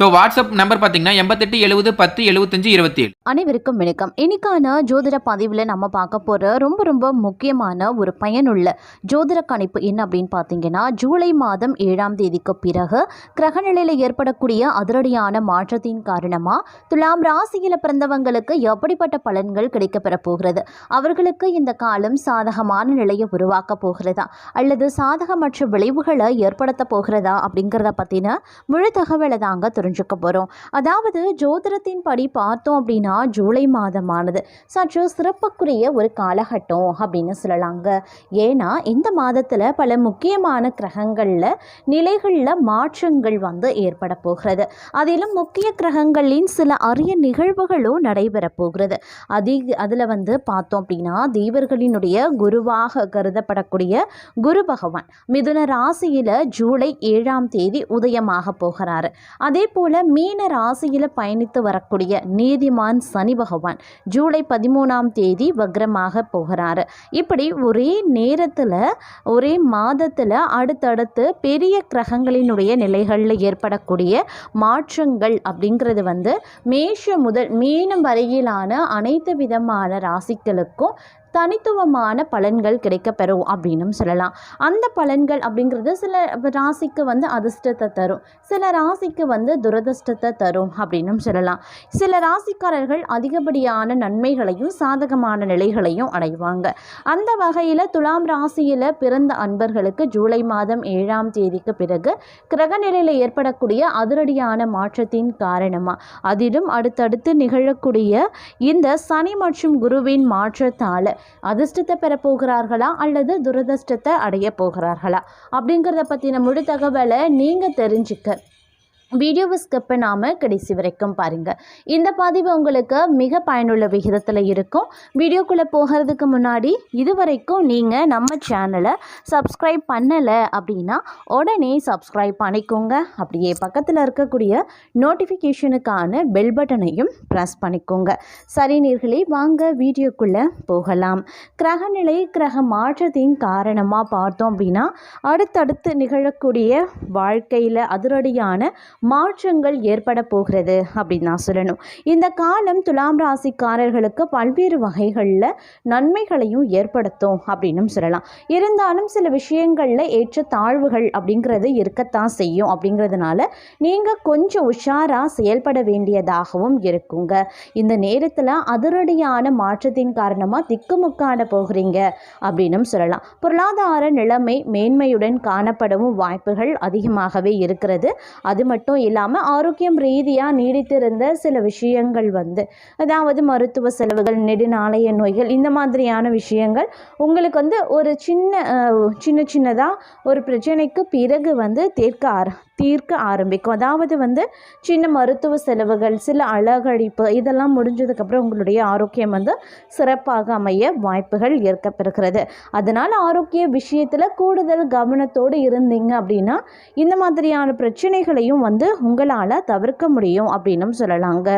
So WhatsApp number பார்த்தீங்கன்னா எண்பத்தெட்டு எழுபது பத்து எழுபத்தஞ்சு இருபத்தி ஏழு அனைவருக்கும் வணக்கம். இன்னைக்கான ஜோதிட பதிவில் நம்ம பார்க்க போகிற ரொம்ப ரொம்ப முக்கியமான ஒரு பயனுள்ள ஜோதிட கணிப்பு என்ன அப்படின்னு பார்த்தீங்கன்னா ஜூலை மாதம் ஏழாம் தேதிக்கு பிறகு கிரகநிலையில் ஏற்படக்கூடிய அதிரடியான மாற்றத்தின் காரணமாக துலாம் ராசியில் பிறந்தவங்களுக்கு எப்படிப்பட்ட பலன்கள் கிடைக்கப்பெற போகிறது? அவர்களுக்கு இந்த காலம் சாதகமான நிலையை உருவாக்க போகிறதா? அல்லது சாதகமற்ற விளைவுகளை ஏற்படுத்த போகிறதா அப்படிங்கிறத பற்றின முழு தகவலை தாங்க தெரிஞ்சுக்க போகிறோம் அதாவது ஜோதிடத்தின் படி பார்த்தோம் அப்படின்னா ஜூலை மாதமானது. சற்று சிறப்புக்குரிய ஒரு காலகட்டம் அப்படின்னு சொல்லலாங்க. ஏன்னா இந்த மாதத்தில் பல முக்கியமான கிரகங்களில் நிலைகளில் மாற்றங்கள் வந்து ஏற்பட போகிறது. அதிலும் முக்கிய கிரகங்களின் சில அரிய நிகழ்வுகளும் நடைபெற போகிறது. அதிக அதில் வந்து பார்த்தோம் அப்படின்னா தேவர்களினுடைய குருவாக கருதப்படக்கூடிய குரு பகவான் மிதுன ராசியில் ஜூலை ஏழாம் தேதி உதயமாக போகிறாரு. அதே போல் மீன ராசியில் பயணித்து வரக்கூடிய நீதிமான் சனி பகவான் ஜூலை பதிமூணாம் தேதி வக்ரமாக போகிறாரு. இப்படி ஒரே நேரத்தில் ஒரே மாதத்தில் அடுத்தடுத்து பெரிய கிரகங்களினுடைய நிலைகளில் ஏற்படக்கூடிய மாற்றங்கள் அப்படிங்கிறது வந்து மேஷம் முதல் மீனம் வரையிலான அனைத்து விதமான ராசிகளுக்கும் தனித்துவமான பலன்கள் கிடைக்கப்பெறும் அப்படின்னும் சொல்லலாம். அந்த பலன்கள் அப்படிங்கிறது சில ராசிக்கு வந்து அதிர்ஷ்டத்தை தரும். சில ராசிக்கு வந்து துரதிர்ஷ்டத்தை தரும் அப்படின்னும் சொல்லலாம். சில ராசிக்காரர்கள் அதிகப்படியான நன்மைகளையும் சாதகமான நிலைகளையும் அடைவாங்க. அந்த வகையில் துலாம் ராசியில் பிறந்த அன்பர்களுக்கு ஜூலை மாதம் ஏழாம் தேதிக்கு பிறகு கிரகநிலையில் ஏற்படக்கூடிய அதிரடியான மாற்றத்தின் காரணமாக அதிலும் அடுத்தடுத்து நிகழக்கூடிய இந்த சனி மற்றும் குருவின் மாற்றத்தால் அதிர்ஷ்டத்தை பெற போகிறார்களா அல்லது துரதிர்ஷ்டத்தை அடைய போகிறார்களா? அப்படிங்கிறத பற்றின முழு தகவலை நீங்கள் தெரிஞ்சுக்க. வீடியோவை ஸ்கிப் பண்ணாமல் கடைசி வரைக்கும் பாருங்கள் இந்த பதிவு உங்களுக்கு மிக பயனுள்ள விகிதத்தில் இருக்கும். வீடியோக்குள்ளே போகிறதுக்கு முன்னாடி இது வரைக்கும் நீங்கள் நம்ம சேனலை சப்ஸ்கிரைப் பண்ணலை அப்படின்னா உடனே சப்ஸ்கிரைப் பண்ணிக்கோங்க. அப்படியே பக்கத்தில் இருக்கக்கூடிய நோட்டிஃபிகேஷனுக்கான பெல் பட்டனையும் ப்ரெஸ் பண்ணிக்கோங்க. சரி நீர்களே வாங்க வீடியோக்குள்ளே போகலாம். கிரகநிலை கிரக மாற்றத்தின் காரணமாக பார்த்தோம் அப்படின்னா அடுத்தடுத்து நிகழக்கூடிய வாழ்க்கையில் அதிரடியான மாற்றங்கள் ஏற்பட போகிறது அப்படின்னு நான் சொல்லணும். இந்த காலம் துலாம் ராசிக்காரர்களுக்கு பல்வேறு வகைகளில் நன்மைகளையும் ஏற்படுத்தும் அப்படின்னும் சொல்லலாம். இருந்தாலும் சில விஷயங்களில் ஏற்ற தாழ்வுகள் அப்படிங்கிறது இருக்கத்தான் செய்யும் அப்படிங்கிறதுனால நீங்கள் கொஞ்சம் உஷாராக செயல்பட வேண்டியதாகவும் இருக்குங்க. இந்த நேரத்தில் அதிரடியான மாற்றத்தின் காரணமாக திக்குமுக்காட போகிறீங்க அப்படின்னும் சொல்லலாம். பொருளாதார நிலைமை மேன்மையுடன் காணப்படவும் வாய்ப்புகள் அதிகமாகவே இருக்கிறது. அது மட்டும் இல்லாமல் ஆரோக்கியம் ரீதியாக நீடித்திருந்த சில விஷயங்கள் வந்து அதாவது மருத்துவ செலவுகள் நெடுநாளைய நோய்கள் இந்த மாதிரியான விஷயங்கள் உங்களுக்கு வந்து ஒரு சின்ன சின்ன சின்னதாக ஒரு பிரச்சனைக்கு பிறகு வந்து தீர்க்க ஆர தீர்க்க ஆரம்பிக்கும். அதாவது வந்து சின்ன மருத்துவ செலவுகள் சில அழகழிப்பு இதெல்லாம் முடிஞ்சதுக்கப்புறம் உங்களுடைய ஆரோக்கியம் வந்து சிறப்பாக அமைய வாய்ப்புகள் ஏற்கப்பெறுகிறது அதனால் ஆரோக்கிய விஷயத்தில் கூடுதல் கவனத்தோடு இருந்தீங்க அப்படின்னா இந்த மாதிரியான பிரச்சனைகளையும் வந்து உங்களால் தவிர்க்க முடியும் அப்படின்னும் சொல்லலாங்க.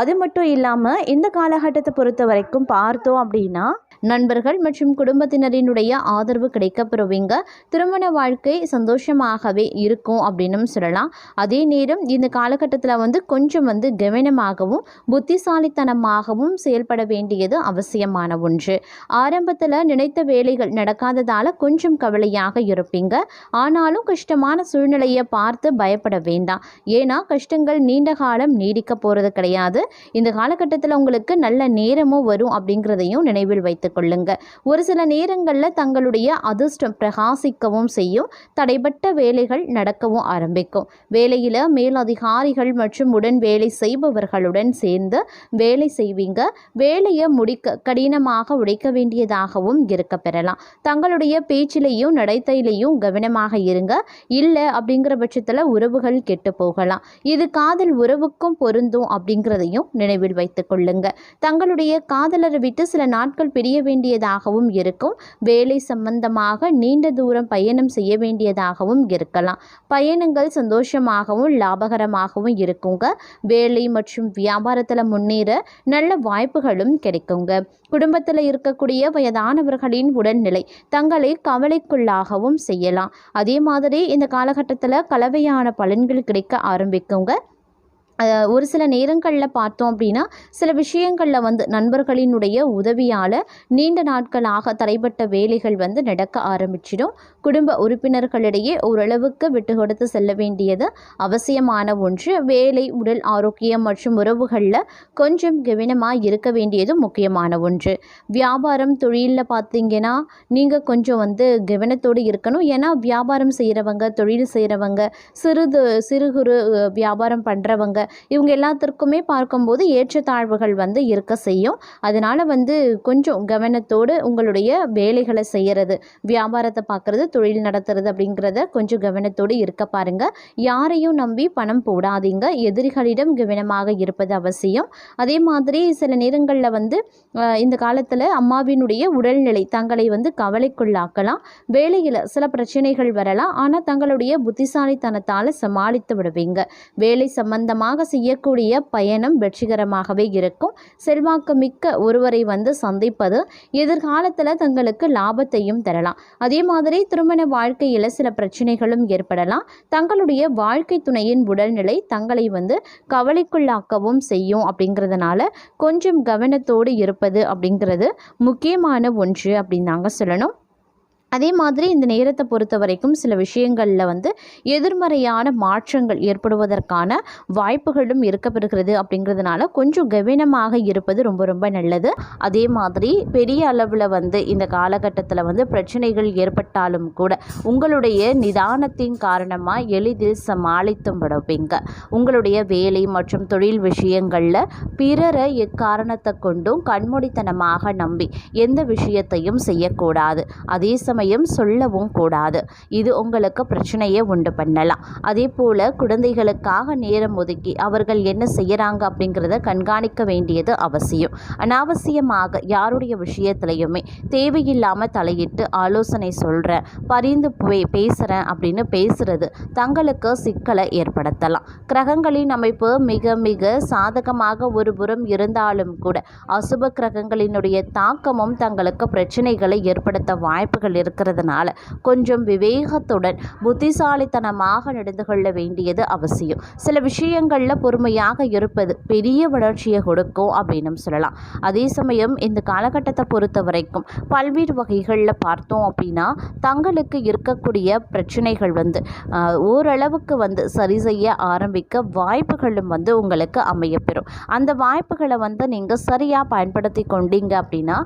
அது மட்டும் இல்லாமல் இந்த காலகட்டத்தை பொறுத்த வரைக்கும் பார்த்தோம் அப்படின்னா நண்பர்கள் மற்றும் குடும்பத்தினரினுடைய ஆதரவு கிடைக்கப்பெறுவீங்க. திருமண வாழ்க்கை சந்தோஷமாகவே இருக்கும் அப்படின்னும் சொல்லலாம். அதே நேரம் இந்த காலகட்டத்தில் வந்து கொஞ்சம் வந்து கவனமாகவும் புத்திசாலித்தனமாகவும் செயல்பட வேண்டியது அவசியமான ஒன்று. ஆரம்பத்தில் நினைத்த வேலைகள் நடக்காததால் கொஞ்சம் கவலையாக இருப்பீங்க. ஆனாலும் கஷ்டமான சூழ்நிலையை பார்த்து பயப்பட வேண்டாம். ஏன்னா கஷ்டங்கள் நீண்ட காலம் நீடிக்க போகிறது கிடையாது. இந்த காலகட்டத்தில் உங்களுக்கு நல்ல நேரமும் வரும் அப்படிங்கிறதையும் நினைவில் வைத்து கொள்ளுங்க ஒரு சில நேரங்களில் தங்களுடைய அதிர்ஷ்டம் பிரகாசிக்கவும் செய்யும். தடைப்பட்ட வேலைகள் நடக்கவும் ஆரம்பிக்கும். வேலையில் மேலதிகாரிகள் மற்றும் உடன் வேலை செய்பவர்களுடன் சேர்ந்து வேலை செய்வீங்க. வேலையை முடிக்க கடினமாக உழைக்க வேண்டியதாகவும் இருக்க பெறலாம். தங்களுடைய பேச்சிலையும் நடத்தையிலையும் கவனமாக இருங்க. இல்லை அப்படிங்கிற பட்சத்தில் உறவுகள் கெட்டு போகலாம். இது காதல் உறவுக்கும் பொருந்தும் அப்படிங்கிறதையும் நினைவில் வைத்துக் கொள்ளுங்க. தங்களுடைய காதலரை விட்டு சில நாட்கள் பிரிய வேண்டியதாகவும் இருக்கும். வேலை சம்பந்தமாக நீண்ட தூரம் பயணம் செய்ய வேண்டியதாகவும் இருக்கலாம். பயணங்கள் சந்தோஷமாகவும் லாபகரமாகவும் இருக்குங்க. வேலை மற்றும் வியாபாரத்தில் முன்னேற நல்ல வாய்ப்புகளும் கிடைக்குங்க. குடும்பத்தில் இருக்கக்கூடிய வயதானவர்களின் உடல்நிலை தங்களை கவலைக்குள்ளாகவும் செய்யலாம். அதே மாதிரி இந்த காலகட்டத்தில் கலவையான பலன்கள் கிடைக்க ஆரம்பிக்குங்க. ஒரு சில நேரங்களில் பார்த்தோம் அப்படின்னா சில விஷயங்களில் வந்து நண்பர்களினுடைய உதவியால் நீண்ட நாட்களாக தடைப்பட்ட வேலைகள் வந்து நடக்க ஆரம்பிச்சிடும். குடும்ப உறுப்பினர்களிடையே ஓரளவுக்கு விட்டு கொடுத்து செல்ல வேண்டியது அவசியமான ஒன்று. வேலை உடல் ஆரோக்கியம் மற்றும் உறவுகளில் கொஞ்சம் கவனமாக இருக்க வேண்டியது முக்கியமான ஒன்று. வியாபாரம் தொழிலில் பார்த்தீங்கன்னா நீங்கள் கொஞ்சம் வந்து கவனத்தோடு இருக்கணும். ஏன்னா வியாபாரம் செய்கிறவங்க தொழில் செய்கிறவங்க சிறுது சிறு குறு வியாபாரம் பண்ணுறவங்க இவங்க எல்லாத்திற்குமே பார்க்கும்போது ஏற்றத்தாழ்வுகள் வந்து இருக்க செய்யும். அதனால் வந்து கொஞ்சம் கவனத்தோடு உங்களுடைய வேலைகளை செய்கிறது வியாபாரத்தை பார்க்குறது தொழில் நடத்துறது அப்படிங்கிறத கொஞ்சம் கவனத்தோடு இருக்க பாருங்க. யாரையும் நம்பி பணம் போடாதீங்க. எதிரிகளிடம் கவனமாக இருப்பது அவசியம். அதே மாதிரி சில நேரங்களில் வந்து இந்த காலத்தில் அம்மாவினுடைய உடல்நிலை தங்களை வந்து கவலைக்குள்ளாக்கலாம். வேலையில் சில பிரச்சனைகள் வரலாம். ஆனால் தங்களுடைய புத்திசாலித்தனத்தால் சமாளித்து விடுவீங்க. வேலை சம்பந்தமாக செய்யக்கூடிய பயணம் வெற்றிகரமாகவே இருக்கும். செல்வாக்கு மிக்க ஒருவரை வந்து சந்திப்பது எதிர்காலத்தில் தங்களுக்கு லாபத்தையும் தரலாம். அதே மாதிரி திருமண வாழ்க்கையில் சில பிரச்சனைகளும் ஏற்படலாம். தங்களுடைய வாழ்க்கை துணையின் உடல்நிலை தங்களை வந்து கவலைக்குள்ளாக்கவும் செய்யும் அப்படிங்கிறதுனால கொஞ்சம் கவனத்தோடு இருப்பது அப்படிங்கிறது முக்கியமான ஒன்று அப்படின்னு நாங்கள் சொல்லணும். அதே மாதிரி இந்த நேரத்தை பொறுத்த வரைக்கும் சில விஷயங்களில் வந்து எதிர்மறையான மாற்றங்கள் ஏற்படுவதற்கான வாய்ப்புகளும் இருக்கப்பெறுகிறது அப்படிங்கிறதுனால கொஞ்சம் கவனமாக இருப்பது ரொம்ப ரொம்ப நல்லது. அதே மாதிரி பெரிய அளவில் வந்து இந்த காலகட்டத்தில் வந்து பிரச்சனைகள் ஏற்பட்டாலும் கூட உங்களுடைய நிதானத்தின் காரணமாக எளிதில் சமாளித்தும் விடுவீங்க. உங்களுடைய வேலை மற்றும் தொழில் விஷயங்களில் பிறரை எக்காரணத்தை கொண்டும் கண்மூடித்தனமாக நம்பி எந்த விஷயத்தையும் செய்யக்கூடாது. அதே சமயம் சொல்லவும் கூடாது. இது உங்களுக்கு பிரச்சனையை உண்டு பண்ணலாம். அதே போல் குழந்தைகளுக்காக நேரம் ஒதுக்கி அவர்கள் என்ன செய்கிறாங்க அப்படிங்கிறத கண்காணிக்க வேண்டியது அவசியம். அனாவசியமாக யாருடைய விஷயத்துலையுமே தேவையில்லாமல் தலையிட்டு ஆலோசனை சொல்கிறேன் பரிந்து போய் பேசுகிறேன் அப்படின்னு பேசுறது தங்களுக்கு சிக்கலை ஏற்படுத்தலாம். கிரகங்களின் அமைப்பு மிக மிக சாதகமாக ஒரு புறம் இருந்தாலும் கூட அசுப கிரகங்களினுடைய தாக்கமும் தங்களுக்கு பிரச்சனைகளை ஏற்படுத்த வாய்ப்புகள் இருக்கிறதுனால கொஞ்சம் விவேகத்துடன் புத்திசாலித்தனமாக நடந்து கொள்ள வேண்டியது அவசியம். சில விஷயங்களில் பொறுமையாக இருப்பது பெரிய வளர்ச்சியை கொடுக்கும் அப்படின்னு சொல்லலாம். அதே சமயம் இந்த காலகட்டத்தை பொறுத்த வரைக்கும் பல்வேறு வகைகளில் பார்த்தோம் அப்படின்னா தங்களுக்கு இருக்கக்கூடிய பிரச்சனைகள் வந்து ஓரளவுக்கு வந்து சரி செய்ய ஆரம்பிக்க வாய்ப்புகளும் வந்து உங்களுக்கு அமையப்பெறும். அந்த வாய்ப்புகளை வந்து நீங்கள் சரியாக பயன்படுத்தி கொண்டீங்க அப்படின்னா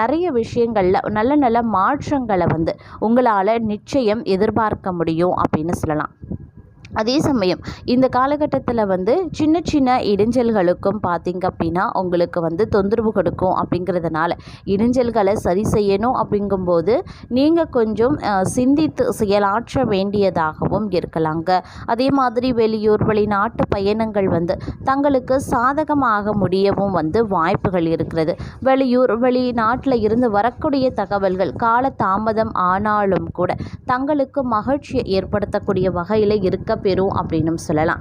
நிறைய விஷயங்களில் நல்ல நல்ல மாற்றங்கள் வந்து உங்களால் நிச்சயம் எதிர்பார்க்க முடியும் அப்படின்னு சொல்லலாம். அதே சமயம் இந்த காலகட்டத்தில் வந்து சின்ன சின்ன இடைஞ்சல்களுக்கும் பார்த்தீங்க அப்படின்னா உங்களுக்கு வந்து தொந்தரவு கொடுக்கும் அப்படிங்கிறதுனால இடைஞ்சல்களை சரி செய்யணும் அப்படிங்கும்போது நீங்கள் கொஞ்சம் சிந்தித்து செயலாற்ற வேண்டியதாகவும் இருக்கலாங்க. அதே மாதிரி வெளியூர் வெளிநாட்டு பயணங்கள் வந்து தங்களுக்கு சாதகமாக முடியவும் வந்து வாய்ப்புகள் இருக்கிறது. வெளியூர் வெளிநாட்டில் இருந்து வரக்கூடிய தகவல்கள் கால தாமதம் ஆனாலும் கூட தங்களுக்கு மகிழ்ச்சியை ஏற்படுத்தக்கூடிய வகையில் இருக்க பெறும் அப்படின்னு சொல்லலாம்.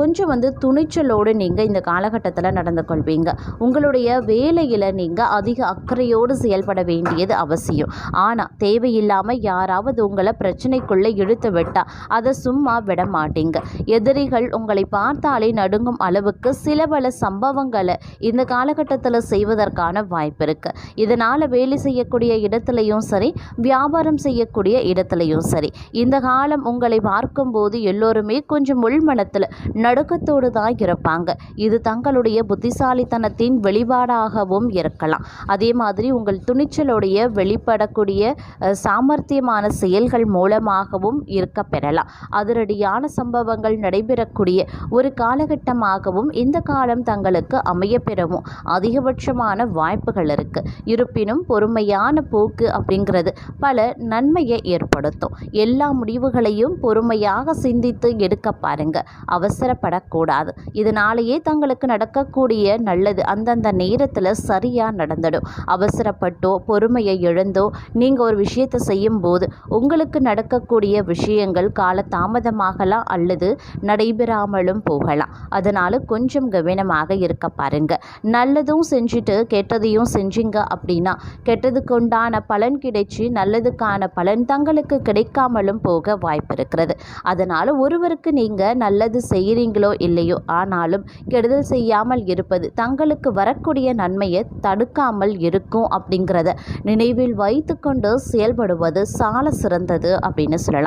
கொஞ்சம் வந்து துணிச்சலோடு நீங்கள் இந்த காலகட்டத்தில் நடந்து கொள்வீங்க. உங்களுடைய வேலையில் நீங்கள் அதிக அக்கறையோடு செயல்பட வேண்டியது அவசியம். ஆனால் தேவையில்லாமல் யாராவது உங்களை பிரச்சனைக்குள்ளே இழுத்து விட்டால் அதை சும்மா விட மாட்டீங்க. எதிரிகள் உங்களை பார்த்தாலே நடுங்கும் அளவுக்கு சில பல சம்பவங்களை இந்த காலகட்டத்தில் செய்வதற்கான வாய்ப்பு இருக்குது இதனால் வேலை செய்யக்கூடிய இடத்துலையும் சரி வியாபாரம் செய்யக்கூடிய இடத்துலையும் சரி. இந்த காலம் உங்களை பார்க்கும்போது எல்லோரும் கொஞ்சம் உள்மனத்தில் நடுக்கத்தோடு தான் இருப்பாங்க. இது தங்களுடைய புத்திசாலித்தனத்தின் வெளிப்பாடாகவும் இருக்கலாம். அதே மாதிரி உங்கள் துணிச்சலுடைய வெளிப்படக்கூடிய சாமர்த்தியமான செயல்கள் மூலமாகவும் இருக்க பெறலாம். அதிரடியான சம்பவங்கள் நடைபெறக்கூடிய ஒரு காலகட்டமாகவும் இந்த காலம் தங்களுக்கு அமையப்பெறவும் அதிகபட்சமான வாய்ப்புகள் இருக்கு. இருப்பினும் பொறுமையான போக்கு அப்படிங்கிறது பல நன்மையை ஏற்படுத்தும். எல்லா முடிவுகளையும் பொறுமையாக சிந்தித்து யோசித்து எடுக்க பாருங்க. அவசரப்படக்கூடாது. இதனாலேயே தங்களுக்கு நடக்கக்கூடிய நல்லது. அந்தந்த நேரத்தில் சரியாக நடந்துடும். அவசரப்பட்டோ பொறுமையை இழந்தோ நீங்கள் ஒரு விஷயத்தை செய்யும்போது உங்களுக்கு நடக்கக்கூடிய விஷயங்கள் கால தாமதமாகலாம் அல்லது நடைபெறாமலும் போகலாம். அதனால் கொஞ்சம் கவனமாக இருக்க பாருங்க. நல்லதும் செஞ்சுட்டு கெட்டதையும் செஞ்சீங்க அப்படின்னா கெட்டதுக்கு உண்டான பலன் கிடைச்சி நல்லதுக்கான பலன் தங்களுக்கு கிடைக்காமலும் போக வாய்ப்பு இருக்கிறது. அதனால் ஒருவருக்கு நீங்கள் நல்லது செய்கிறீங்களோ இல்லையோ ஆனாலும் கெடுதல் செய்யாமல் இருப்பது தங்களுக்கு வரக்கூடிய நன்மையை தடுக்காமல் இருக்கும் அப்படிங்கிறத நினைவில் வைத்துக்கொண்டு செயல்படுவது சால சிறந்தது அப்படின்னு சொல்லலாம்.